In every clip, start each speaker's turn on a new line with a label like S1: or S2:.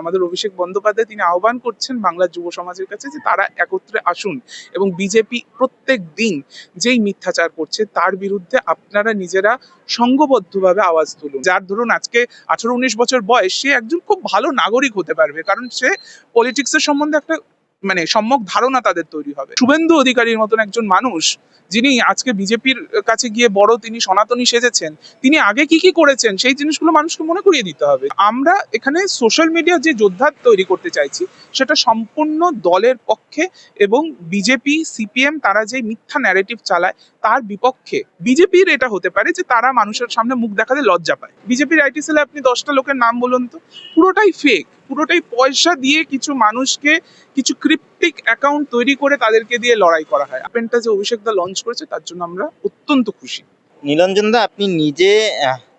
S1: আমাদের অভিষেক বন্দ্যোপাধ্যায় তিনি আহ্বান করছেন বাংলা যুব সমাজের কাছে যে তারা একত্রে আসুন এবং বিজেপি প্রত্যেক দিন যেই মিথ্যাচার করছে তার বিরুদ্ধে আপনারা নিজেরা সংঘবদ্ধভাবে আওয়াজ তুলুন। যার ধরুন আজকে আঠারো উনিশ বছর বয়স, সে একজন খুব ভালো নাগরিক হতে পারবে, কারণ সে পলিটিক্সের সম্বন্ধে একটা মানে সম্যক ধারণা তাদের তৈরি হবে। শুভেন্দু অধিকারীর মতন একজন মানুষ, যিনি আজকে বিজেপির কাছে গিয়ে বড় তিনি সনাতনী সেজেছেন, তিনি আগে কি কি করেছেন সেই জিনিসগুলো মানুষকে মনে করিয়ে দিতে হবে। আমরা এখানে সোশ্যাল মিডিয়া যে যোদ্ধা তৈরি করতে চাইছি সেটা সম্পূর্ণ দলের পক্ষে এবং বিজেপি সিপিএম তারা যে মিথ্যা ন্যারেটিভ চালায়, তার বিপক্ষে বিজেপির এটা হতে পারে যে তারা মানুষের সামনে মুখ দেখাতে লজ্জা পায়। বিজেপির আইটি সেলে আপনি দশটা লোকের নাম বলুন তো, পুরোটাই ফেক পুরোটাই পয়সা দিয়ে কিছু মানুষকে কিছু ক্রিপ্টিক অ্যাকাউন্ট তৈরি করে তাদেরকে দিয়ে লড়াই করা হয়। আপেনটা যে অভিষেক দা লঞ্চ করেছে, তার জন্য আমরা অত্যন্ত খুশি।
S2: নীলঞ্জন দা, আপনি নিজে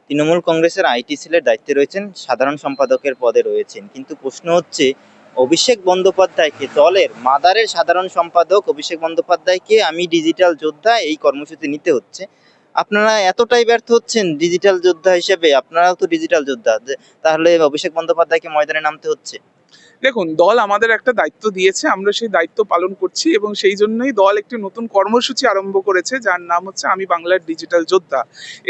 S2: তৃণমূল কংগ্রেসের আইটি সেলের দায়িত্বে রয়েছেন, সাধারণ সম্পাদকের পদে রয়েছেন। কিন্তু প্রশ্ন হচ্ছে অভিষেক বন্দ্যোপাধ্যায়কে দলের মাদারের সাধারণ সম্পাদক অভিষেক বন্দ্যোপাধ্যায়কে আমি ডিজিটাল যোদ্ধা এই কর্মসূচি নিতে হচ্ছে। আপনারা এতটাই ব্যর্থ হচ্ছেন ডিজিটাল যোদ্ধা হিসেবে, আপনারাও তো ডিজিটাল যোদ্ধা। তাহলে অভিষেক বন্দ্যোপাধ্যায়কে ময়দানে নামতে হচ্ছে?
S1: দেখুন, দল আমাদের একটা দায়িত্ব দিয়েছে, আমরা সেই দায়িত্ব পালন করছি এবং সেই জন্যই দল একটি নতুন কর্মসূচি আরম্ভ করেছে, যার নাম হচ্ছে আমি বাংলার ডিজিটাল যোদ্ধা।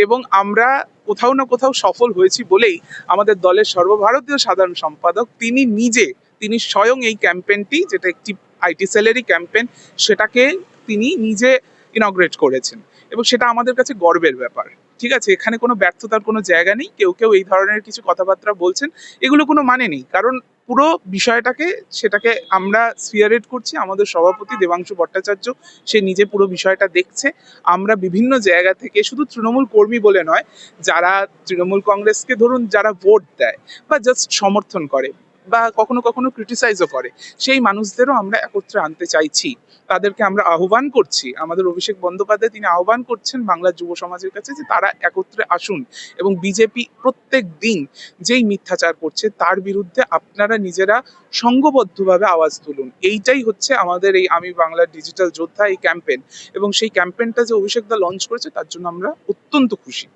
S1: এবং আমরা কোথাও না কোথাও সফল হয়েছি বলেই আমাদের দলের সর্বভারতীয় সাধারণ সম্পাদক, তিনি নিজে তিনি স্বয়ং এই ক্যাম্পেইনটি, যেটা একটি আইটি সেলেরই ক্যাম্পেইন, সেটাকে তিনি নিজে ইনগ্রেট করেছেন। এবং সেটা আমাদের কাছে গর্বের ব্যাপার। ঠিক আছে? এখানে কোনো ব্যর্থতার কোনো জায়গা নেই। কেউ কেউ এই ধরনের কিছু কথাবার্তা বলছেন। এগুলো কোনো মানে নেই। কারণ পুরো বিষয়টাকে, সেটাকে আমরা স্পিয়ারেট করছি। আমাদের সভাপতি দেবাংশু ভট্টাচার্য, সে নিজে পুরো বিষয়টা দেখছে। আমরা বিভিন্ন জায়গা থেকে, শুধু তৃণমূল কর্মী বলে নয়, যারা তৃণমূল কংগ্রেসকে ধরুন, যারা ভোট দেয় বা জাস্ট সমর্থন করে বা কখনো কখনো ক্রিটিসাইজও করে। সেই মানুষদেরও আমরা একত্রে আনতে চাইছি। তাদেরকে আমরা আহ্বান করছি। আমাদের অভিষেক বন্দ্যোপাধ্যায় তিনি আহ্বান করছেন বাংলার যুব সমাজের কাছে যে তারা একত্রে আসুন এবং বিজেপি প্রত্যেক দিন যেই মিথ্যাচার করছে তার বিরুদ্ধে আপনারা নিজেরা সংঘবদ্ধভাবে আওয়াজ তুলুন। এইটাই হচ্ছে আমাদের এই আমি বাংলার ডিজিটাল যোদ্ধা এই ক্যাম্পেন এবং সেই ক্যাম্পেনটা যে অভিষেক দা লঞ্চ করেছে তার জন্য আমরা অত্যন্ত খুশি।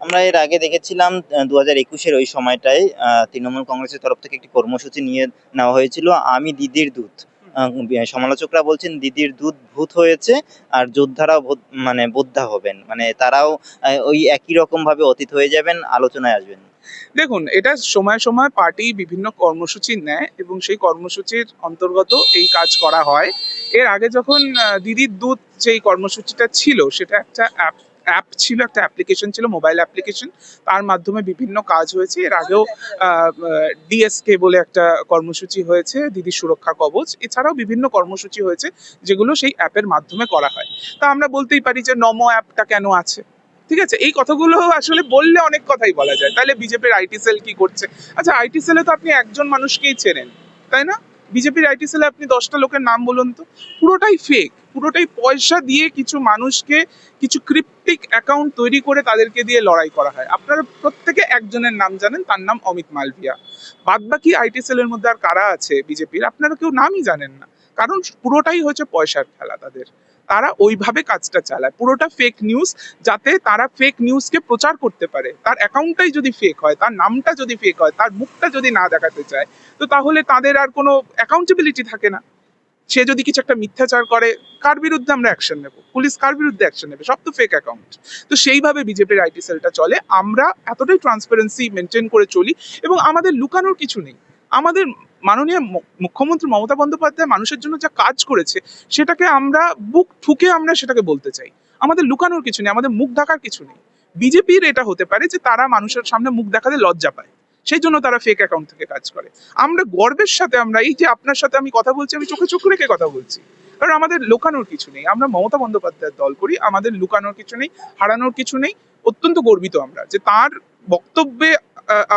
S2: আমরা এর আগে দেখেছিলাম দু হাজার একুশের ওই সময়টায় তৃণমূল কংগ্রেসের তরফ থেকে একটি কর্মসূচি নিয়ে নেওয়া হয়েছিল, আমি দিদির দূত। সমালোচকরা বলছেন দিদির দুধ ভূত হয়েছে আর যোদ্ধারাও মানে বোদ্ধা হবেন। মানে তারাও ওই একই রকম ভাবে অতীত হয়ে যাবেন, আলোচনায় আসবেন।
S1: দেখুন, এটা সময় সময় পার্টি বিভিন্ন কর্মসূচি নেয় এবং সেই কর্মসূচির অন্তর্গত এই কাজ করা হয়। এর আগে যখন দিদির দুধ যেই কর্মসূচিটা ছিল, সেটা একটা অ্যাপ অ্যাপ ছিল, একটা অ্যাপ্লিকেশন ছিল মোবাইল অ্যাপ্লিকেশন তার মাধ্যমে বিভিন্ন কাজ হয়েছে। এর আগেও ডিএসকে বলে একটা কর্মসূচি হয়েছে, দিদি সুরক্ষা কবচ। এছাড়াও বিভিন্ন কর্মসূচি হয়েছে, যেগুলো সেই অ্যাপের মাধ্যমে করা হয়। তা আমরা বলতেই পারি যে নমো অ্যাপটা কেন আছে? ঠিক আছে? এই কথাগুলো আসলে বললে অনেক কথাই বলা যায়। তাহলে বিজেপির আইটি সেল কি করছে? আচ্ছা আইটি সেলে তো আপনি একজন মানুষকেই চেনেন, তাই না? বিজেপির আইটি সেলে আপনি দশটা লোকের নাম বলুন তো। পুরোটাই ফেক পুরোটাই পয়সা দিয়ে কিছু মানুষকে কিছু ক্রিপ্টিক অ্যাকাউন্ট তৈরি করে তাদেরকে দিয়ে লড়াই করা হয়। আপনারা প্রত্যেকে একজনের নাম জানেন, তার নাম অমিত মালভিয়া। বাদ বাকি আইটি সেলের মধ্যে আর কারা আছে বিজেপির? আপনারা কেউ নামই জানেন না। কারণ পুরোটাই হচ্ছে পয়সার খেলা তাদের। তারা ওইভাবে কাজটা চালায়। পুরোটা ফেক নিউজ যাতে তারা ফেক নিউজকে প্রচার করতে পারে। তার অ্যাকাউন্টটাই যদি ফেক হয়, তার নামটা যদি ফেক হয়, তার মুখটা যদি না দেখাতে চায়, তো তাহলে তাদের আর কোনো অ্যাকাউন্টেবিলিটি থাকে না। সে যদি কিছু একটা মিথ্যাচার করে, কার বিরুদ্ধে আমরা অ্যাকশন নেব? পুলিশ কার বিরুদ্ধে অ্যাকশন নেবে? সব তো ফেক অ্যাকাউন্ট তো সেইভাবে বিজেপির আইটি সেলটা চলে। আমরা এতটাই ট্রান্সপারেন্সি মেনটেন করে চলি এবং আমাদের লুকানোর কিছু নেই। আমাদের মাননীয় মুখ্যমন্ত্রী মমতা বন্দ্যোপাধ্যায় মানুষের জন্য যা কাজ করেছে, সেটাকে আমরা বুক ঠুকে আমরা সেটাকে বলতে চাই। আমাদের লুকানোর কিছু নেই, আমাদের মুখ ঢাকার কিছু নেই। বিজেপির এটা হতে পারে যে তারা মানুষের সামনে মুখ দেখাতে লজ্জা পায়। সেই জন্য তারা ফেক অ্যাকাউন্ট থেকে কাজ করে। আমরা গর্বের সাথে, আমরা এই যে আপনার সাথে আমি কথা বলছি, আমি চোখে চোখ রেখে কথা বলছি। কারণ আমাদের লুকানোর কিছু নেই। আমরা মমতা বন্দ্যোপাধ্যায়ের দল করি, আমাদের লুকানোর কিছু নেই, হারানোর কিছু নেই। অত্যন্ত গর্বিত আমরা যে তার বক্তব্যে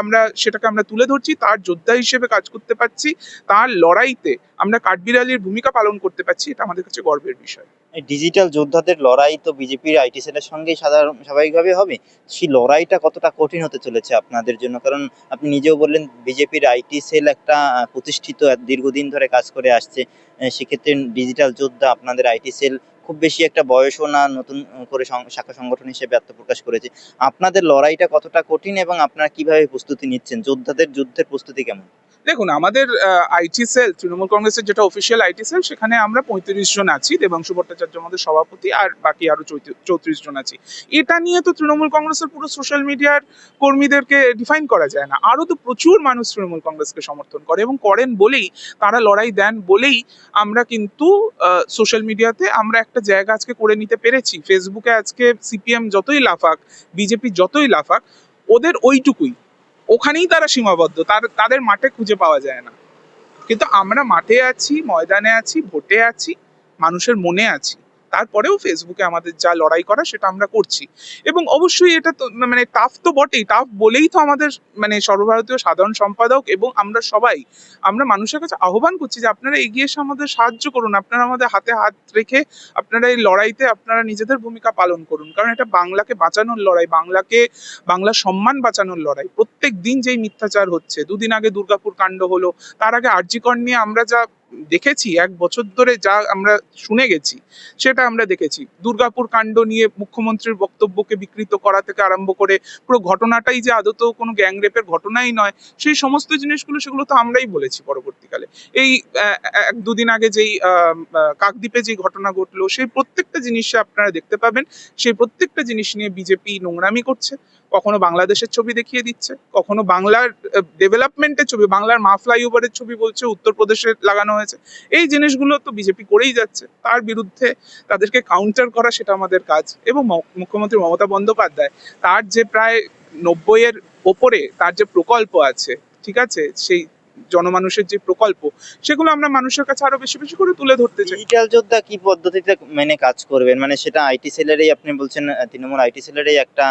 S1: আমরা সেটাকে আমরা তুলে ধরছি, তার যোদ্ধা হিসেবে কাজ করতে পারছি, তার লড়াইতে আমরা কাঠবিড়ালির ভূমিকা পালন করতে পারছি, এটা আমাদের কাছে গর্বের বিষয়।
S2: ডিজিটাল যোদ্ধাদের লড়াই তো বিজেপির আইটি সেলের সঙ্গেই সাধারণ স্বাভাবিকভাবে হবে। সেই লড়াইটা কতটা কঠিন হতে চলেছে আপনাদের জন্য? কারণ আপনি নিজেও বললেন বিজেপির আইটি সেল একটা প্রতিষ্ঠিত দীর্ঘদিন ধরে কাজ করে আসছে। সেক্ষেত্রে ডিজিটাল যোদ্ধা আপনাদের আইটি সেল খুব বেশি একটা বয়সও না, নতুন করে শাখা সংগঠন হিসেবে আত্মপ্রকাশ করেছে। আপনাদের লড়াইটা কতটা কঠিন এবং আপনারা কীভাবে প্রস্তুতি নিচ্ছেন? যোদ্ধাদের যুদ্ধের প্রস্তুতি কেমন?
S1: দেখুন, আমাদের আইটি সেল তৃণমূল কংগ্রেসের যেটা অফিসিয়াল আইটি সেল সেখানে আমরা পঁয়ত্রিশ জন আছি, দেবাংশু ভট্টাচার্য আমাদের সভাপতি, আর বাকি আরও চৌত্রিশ জন আছি। এটা নিয়ে তো তৃণমূল কংগ্রেসের পুরো সোশ্যাল মিডিয়ার কর্মীদেরকে ডিফাইন করা যায় না। আরও তো প্রচুর মানুষ তৃণমূল কংগ্রেসকে সমর্থন করে এবং করেন বলেই, তারা লড়াই দেন বলেই আমরা কিন্তু সোশ্যাল মিডিয়াতে আমরা একটা জায়গা আজকে করে নিতে পেরেছি। ফেসবুকে আজকে সিপিএম যতই লাফাক বিজেপি যতই লাফাক, ওদের ওইটুকুই। ওখানেই তারা সীমাবদ্ধ। তার, তাদের মাঠে খুঁজে পাওয়া যায় না। কিন্তু আমরা মাঠে আছি, ময়দানে আছি, ভোটে আছি, মানুষের মনে আছি। তারপরেও ফেসবুকে আমাদের যা লড়াই করা সেটা আমরা করছি। এবং অবশ্যই এটা তো মানে টাফ তো বটেই। টাফ বলেই তো আমাদের মানে সর্বভারতীয় সাধারণ সম্পাদক এবং আমরা সবাই, আমরা মানুষের কাছে আহ্বান করছি যে আপনারা এগিয়ে এসে আমাদের সাহায্য করুন। আপনারা আমাদের হাতে হাত রেখে আপনারা এই লড়াইতে আপনারা নিজেদের ভূমিকা পালন করুন। কারণ এটা বাংলাকে বাঁচানোর লড়াই, বাংলাকে, বাংলা সম্মান বাঁচানোর লড়াই। প্রত্যেক দিন যেই মিথ্যাচার হচ্ছে, দুদিন আগে দুর্গাপুর কাণ্ড হলো, তার আগে আরজিকর নিয়ে আমরা যা দেখেছি, এক বছর ধরে যা আমরা শুনে গেছি, সেটা আমরা দেখেছি। দুর্গাপুর কাণ্ড নিয়ে মুখ্যমন্ত্রীর বক্তব্যকে বিকৃত করা থেকে আরম্ভ করে পুরো ঘটনাটাই যে আদতেও কোনো গ্যাংরেপের ঘটনাই নয়, সেই সমস্ত জিনিসগুলো, সেগুলো তো আমরাই বলেছি পরবর্তীকালে এই এক দুদিন আগে যেই কাকদ্বীপে যে ঘটনা ঘটলো, সেই প্রত্যেকটা জিনিসে আপনারা দেখতে পাবেন, সেই প্রত্যেকটা জিনিস নিয়ে বিজেপি নোংরামি করছে, কখনো বাংলাদেশের ছবি দেখিয়ে দিচ্ছে, কখনো বাংলার ডেভেলপমেন্টের ছবি, বাংলার মা ফ্লাইওভারের ছবি বলছে, উত্তরপ্রদেশে লাগানো হয়েছে। এই জিনিসগুলো তো বিজেপি করেই যাচ্ছে, তার বিরুদ্ধে তাদেরকে কাউন্টার করা সেটা আমাদের কাজ। এবং মুখ্যমন্ত্রী মমতা বন্দ্যোপাধ্যায়, তার যে প্রায় নব্বইয়ের ওপরে, তার যে প্রকল্প আছে, ঠিক আছে, সেই জনমানুষের যে প্রকল্প, সেগুলো আমরা মানুষের কাছে আরও বেশি বেশি করে তুলে ধরতে চাই।
S2: ডিজিটাল যোদ্ধা কি পদ্ধতিতে মেনে কাজ করবেন? মানে সেটা আইটি সেলেরই আপনি বলছেন তৃণমূল আইটি সেলেরই একটা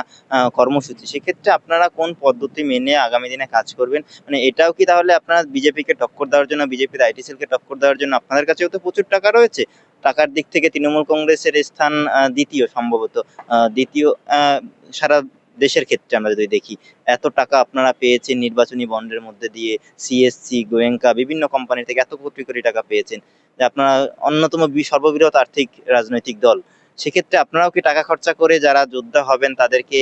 S2: কর্মসূচি। সেক্ষেত্রে আপনারা কোন পদ্ধতি মেনে আগামী দিনে কাজ করবেন? মানে এটাও কি তাহলে আপনারা বিজেপিকে টক্কর দেওয়ার জন্য, বিজেপির আইটি সেলকে টক্কর দেওয়ার জন্য আপনাদের কাছেও তো প্রচুর টাকা রয়েছে? টাকার দিক থেকে তৃণমূল কংগ্রেসের স্থান দ্বিতীয় সম্ভবত দ্বিতীয় সারা দেশের ক্ষেত্রে আমরা যদি দেখি, এত টাকা আপনারা পেয়েছেন নির্বাচনী বন্ডের মধ্যে দিয়ে সিএসসি গোয়েঙ্কা, বিভিন্ন কোম্পানি থেকে এত কোটি কোটি টাকা পেয়েছেন। যে আপনারা অন্যতম সর্ববৃহৎ আর্থিক রাজনৈতিক দল। সেক্ষেত্রে আপনারাও কি টাকা খরচা করে যারা যোদ্ধা হবেন, তাদেরকে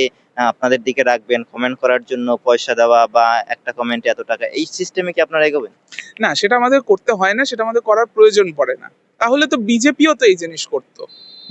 S2: আপনাদের দিকে রাখবেন কমেন্ট করার জন্য পয়সা দেওয়া বা একটা কমেন্টে এত টাকা, এই সিস্টেমে কি আপনারা এগোবেন?
S1: না, সেটা আমাদের করতে হয় না, সেটা আমাদের করার প্রয়োজন পড়ে না। তাহলে তো বিজেপিও তো এই জিনিস করতো।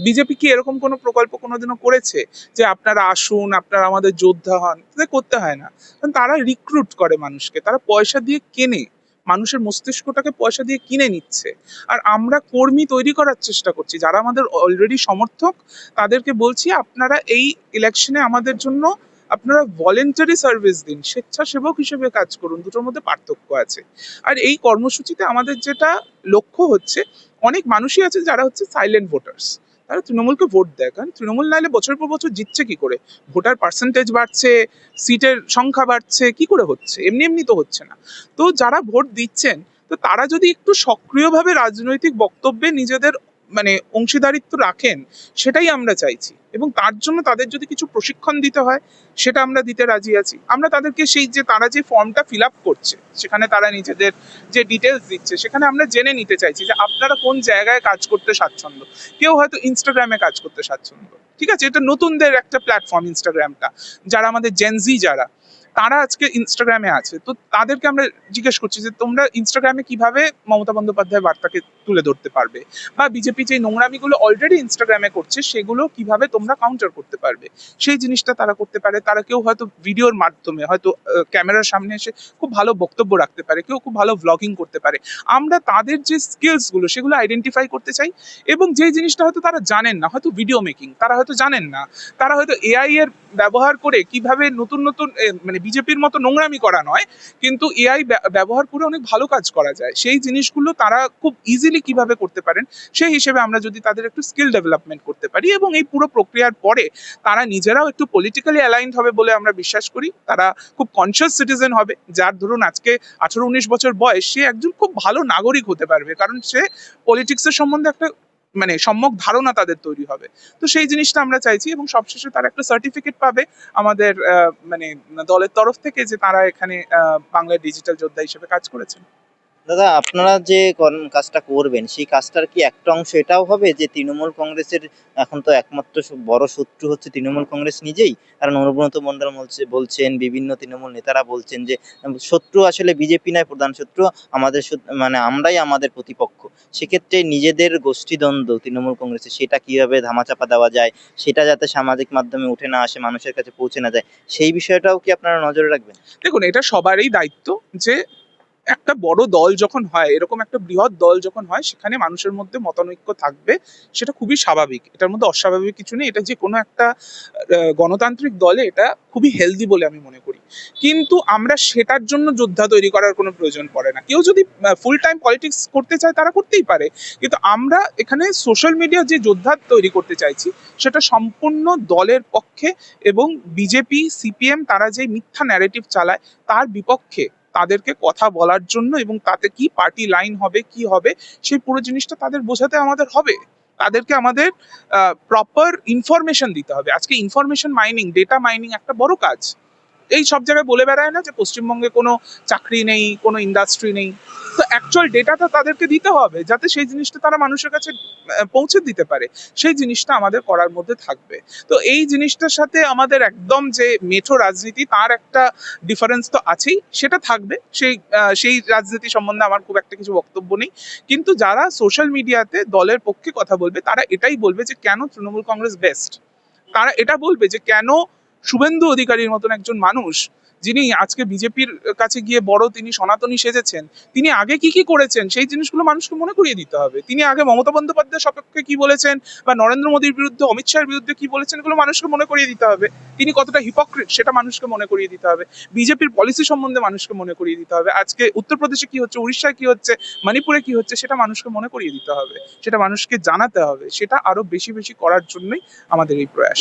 S1: বিজেপি কি এরকম কোনো প্রকল্প কোনোদিনও করেছে যে আপনারা আসুন, আপনারা আমাদের যোদ্ধা হন? তাদের করতে হয় না। কারণ তারা রিক্রুট করে মানুষকে। তারা পয়সা দিয়ে কেনে। মানুষের মস্তিষ্কটাকে পয়সা দিয়ে কিনে নিচ্ছে। আর আমরা কর্মী তৈরি করার চেষ্টা করছি। যারা আমাদের অলরেডি সমর্থক, তাদেরকে বলছি আপনারা এই ইলেকশনে আমাদের জন্য আপনারা ভলেন্টারি সার্ভিস দিন। স্বেচ্ছাসেবক হিসেবে কাজ করুন। দুটোর মধ্যে পার্থক্য আছে। আর এই কর্মসূচিতে আমাদের যেটা লক্ষ্য হচ্ছে, অনেক মানুষই আছে যারা হচ্ছে সাইলেন্ট ভোটার্স তারা তৃণমূলকে ভোট দেয় কারণ তৃণমূল নাহলে বছর পর বছর জিতছে কি করে? ভোটার পার্সেন্টেজ বাড়ছে, সিটের সংখ্যা বাড়ছে, কি করে হচ্ছে? এমনি এমনি তো হচ্ছে না। তো যারা ভোট দিচ্ছেন, তো তারা যদি একটু সক্রিয়ভাবে রাজনৈতিক বক্তব্যে নিজেদের মানে অংশীদারিত্ব রাখেন, সেটাই আমরা চাইছি। এবং তার জন্য তাদের যদি কিছু প্রশিক্ষণ দিতে হয়, সেটা আমরা দিতে রাজি আছি। আমরা তাদেরকে সেই যে তারা যে ফর্মটা ফিল আপ করছে, সেখানে তারা নিজেদের যে ডিটেলস দিচ্ছে, সেখানে আমরা জেনে নিতে চাইছি যে আপনারা কোন জায়গায় কাজ করতে স্বাচ্ছন্দ্য। কেউ হয়তো ইনস্টাগ্রামে কাজ করতে স্বাচ্ছন্দ্য। ঠিক আছে? এটা নতুনদের একটা প্ল্যাটফর্ম ইনস্টাগ্রামটা যারা আমাদের জেনজি যারা তারা আজকে ইনস্টাগ্রামে আছে। তো তাদেরকে আমরা জিজ্ঞেস করছি যে, তোমরা ইনস্টাগ্রামে কীভাবে মমতা বন্দ্যোপাধ্যায় বার্তাকে তুলে ধরতে পারবে? বা বিজেপি যে নোংরামিগুলো অলরেডি ইনস্টাগ্রামে করছে, সেগুলো কীভাবে তোমরা কাউন্টার করতে পারবে? সেই জিনিসটা তারা করতে পারে। তারা কেউ হয়তো ভিডিওর মাধ্যমে, হয়তো ক্যামেরার সামনে এসে খুব ভালো বক্তব্য রাখতে পারে, কেউ খুব ভালো ভ্লগিং করতে পারে। আমরা তাদের যে স্কিলসগুলো, সেগুলো আইডেন্টিফাই করতে চাই এবং যে জিনিসটা হয়তো তারা জানেন না, হয়তো ভিডিও মেকিং তারা হয়তো জানেন না। তারা হয়তো এআই এর ব্যবহার করে কীভাবে নতুন নতুন মানে বিজেপির মতো নোংরামি করা নয়, কিন্তু এআই ব্যবহার করে অনেক ভালো কাজ করা যায়। সেই জিনিসগুলো তারা খুব ইজিলি কীভাবে করতে পারেন, সেই হিসেবে আমরা যদি তাদের একটু স্কিল ডেভেলপমেন্ট করতে পারি এবং এই পুরো প্রক্রিয়ার পরে তারা নিজেরাও একটু পলিটিক্যালি অ্যালাইন্ড হবে বলে আমরা বিশ্বাস করি, তারা খুব কনসিয়াস সিটিজেন হবে, যার ধরুন আজকে আঠারো উনিশ বছর বয়স, সে একজন খুব ভালো নাগরিক হতে পারবে। কারণ সে পলিটিক্সের সম্বন্ধে একটা মানে সম্যক ধারণা তাদের তৈরি হবে। তো সেই জিনিসটা আমরা চাইছি এবং সবশেষে তারা একটা সার্টিফিকেট পাবে আমাদের মানে দলের তরফ থেকে যে তারা এখানে বাংলা ডিজিটাল যোদ্ধা হিসেবে কাজ করেছেন।
S2: দাদা, আপনারা যে কাজটা করবেন, সেই কাজটার কি একটা অংশ এটাও হবে যে তৃণমূল কংগ্রেসের এখন তো একমাত্র বড় শত্রু হচ্ছে তৃণমূল কংগ্রেস নিজেই? কারণ অনুব্রত মন্ডল বলছে বলছেন, বিভিন্ন তৃণমূল নেতারা বলছেন যে শত্রু আসলে বিজেপি নয়, প্রধান শত্রু আমাদের মানে আমরাই আমাদের প্রতিপক্ষ। সেক্ষেত্রে নিজেদের গোষ্ঠীদ্বন্দ্ব তৃণমূল কংগ্রেসে সেটা কীভাবে ধামাচাপা দেওয়া যায়, সেটা যাতে সামাজিক মাধ্যমে উঠে না আসে, মানুষের কাছে পৌঁছে না যায়, সেই বিষয়টাও কি আপনারা নজরে রাখবেন?
S1: দেখুন, এটা সবারই দায়িত্ব যে একটা বড় দল যখন হয়, এরকম একটা বৃহৎ দল যখন হয়, সেখানে মানুষের মধ্যে মতানৈক্য থাকবে, সেটা খুবই স্বাভাবিক। এটার মধ্যে অস্বাভাবিক কিছু নেই। এটা যে কোনো একটা গণতান্ত্রিক দলে এটা খুবই হেলদি বলে আমি মনে করি। কিন্তু আমরা সেটার জন্য যোদ্ধা তৈরি করার কোনো প্রয়োজন পড়ে না। কেউ যদি ফুল টাইম পলিটিক্স করতে চায়, তারা করতেই পারে। কিন্তু আমরা এখানে সোশ্যাল মিডিয়া যে যোদ্ধা তৈরি করতে চাইছি, সেটা সম্পূর্ণ দলের পক্ষে এবং বিজেপি সিপিএম তারা যে মিথ্যা ন্যারেটিভ চালায়, তার বিপক্ষে তাদেরকে কথা বলার জন্য এবং তাতে কি পার্টি লাইন হবে, কি হবে, সেই পুরো জিনিসটা তাদের বোঝাতে আমাদের হবে। তাদেরকে আমাদের প্রপার ইনফরমেশন দিতে হবে। আজকে ইনফরমেশন মাইনিং ডেটা মাইনিং একটা বড় কাজ। এই সব জায়গায় বলে বেড়ায় না যে পশ্চিমবঙ্গে কোনো চাকরি নেই, কোনো ইন্ডাস্ট্রি নেই। তো অ্যাকচুয়াল ডেটাটা তাদেরকে দিতে হবে যাতে সেই জিনিসটা তারা মানুষের কাছে পৌঁছে দিতে পারে। সেই জিনিসটা আমাদের করার মধ্যে থাকবে। তো এই জিনিসটার সাথে আমাদের একদম যে মেঠো রাজনীতি, তার একটা ডিফারেন্স তো আছেই, সেটা থাকবে। সেই সেই রাজনীতি সম্বন্ধে আমার খুব একটা কিছু বক্তব্য নেই। কিন্তু যারা সোশ্যাল মিডিয়াতে দলের পক্ষে কথা বলবে, তারা এটাই বলবে যে কেন তৃণমূল কংগ্রেস বেস্ট তারা এটা বলবে যে কেন শুভেন্দু অধিকারীর মতন একজন মানুষ যিনি আজকে বিজেপির কাছে গিয়ে বড় তিনি সনাতনী সেজেছেন তিনি আগে কি কি করেছেন সেই জিনিসগুলো মানুষকে মনে করিয়ে দিতে হবে। তিনি আগে মমতা বন্দ্যোপাধ্যায়ের সপক্ষে কি বলেছেন বা নরেন্দ্র মোদীর বিরুদ্ধে অমিত শাহের বিরুদ্ধে কি বলেছেন এগুলো মানুষকে মনে করিয়ে দিতে হবে। তিনি কতটা হিপোক্রিট সেটা মানুষকে মনে করিয়ে দিতে হবে। বিজেপির পলিসি সম্বন্ধে মানুষকে মনে করিয়ে দিতে হবে। আজকে উত্তরপ্রদেশে কি হচ্ছে উড়িষ্যায় কি হচ্ছে মণিপুরে কি হচ্ছে সেটা মানুষকে মনে করিয়ে দিতে হবে। সেটা মানুষকে জানাতে হবে। সেটা আরও বেশি বেশি করার জন্যই আমাদের এই প্রয়াস।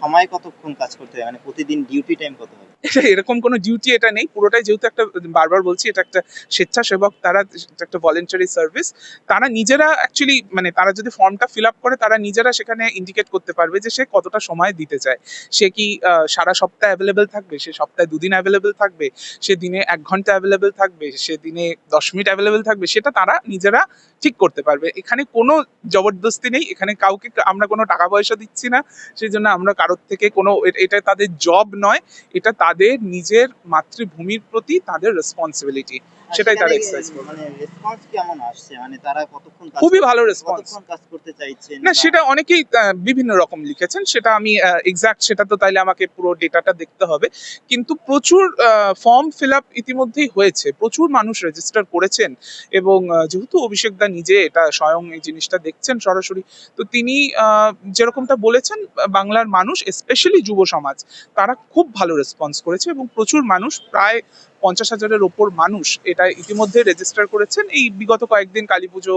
S2: সময় কতক্ষণ কাজ করতে হয়? মানে প্রতিদিন ডিউটি টাইম কত হবে?
S1: এটা এরকম কোনো ডিউটি এটা নেই। পুরোটাই যেহেতু একটা, বারবার বলছি, এটা একটা স্বেচ্ছাসেবক, তারা একটা ভলেন্টারি সার্ভিস তারা নিজেরা অ্যাকচুয়ালি মানে তারা যদি ফর্মটা ফিল আপ করে, তারা নিজেরা সেখানে ইন্ডিকেট করতে পারবে যে সে কতটা সময় দিতে চায়। সে কি সারা সপ্তাহে অ্যাভেলেবেল থাকবে? সে সপ্তাহে দুদিন অ্যাভেলেবেল থাকবে? সে দিনে এক ঘণ্টা অ্যাভেলেবেল থাকবে? সে দিনে দশ মিনিট অ্যাভেলেবেল থাকবে? সেটা তারা নিজেরা ঠিক করতে পারবে। এখানে কোনো জবরদস্তি নেই। এখানে কাউকে আমরা কোনো টাকা পয়সা দিচ্ছি না। সেই জন্য আমরা কারোর থেকে কোনো, এটা তাদের জব নয়। এটা তাদের নিজের মাতৃভূমির প্রতি তাদের রেসপন্সিবিলিটি সেটাই তারা exercise করবে।
S2: মানে রেসপন্স কেমন আসছে? মানে তারা কতক্ষণ কাজ
S1: খুবই ভালো রেসপন্স
S2: কতক্ষণ কাজ করতে চাইছেন
S1: না সেটা অনেকেই বিভিন্ন রকম লিখেছেন। সেটা আমি এক্সাক্ট সেটা তো তাইলে আমাকে পুরো ডেটাটা দেখতে হবে। কিন্তু প্রচুর ফর্ম ফিল আপ ইতিমধ্যেই হয়েছে। প্রচুর মানুষ রেজিস্টার করেছেন এবং যেহেতু অভিষেক দা নিজে এটা স্বয়ং এই জিনিসটা দেখছেন সরাসরি তো তিনি যেরকমটা বলেছেন বাংলার মানুষ স্পেশালি যুব সমাজ তারা খুব ভালো রেসপন্স করেছে এবং প্রচুর মানুষ প্রায় পঞ্চাশ হাজারের ওপর মানুষ এটা ইতিমধ্যে রেজিস্টার করেছেন। এই বিগত কয়েকদিন কালী পুজো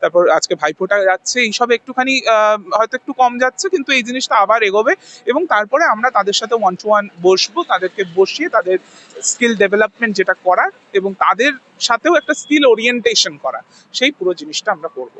S1: তারপর আজকে ভাইফোঁটা যাচ্ছে, এইসব একটুখানি হয়তো একটু কম যাচ্ছে, কিন্তু এই জিনিসটা আবার এগোবে এবং তারপরে আমরা তাদের সাথে ওয়ান টু ওয়ান বসবো, তাদেরকে বসিয়ে তাদের স্কিল ডেভেলপমেন্ট যেটা করার এবং তাদের সাথেও একটা স্কিল ওরিয়েন্টেশন করা সেই পুরো জিনিসটা আমরা করব।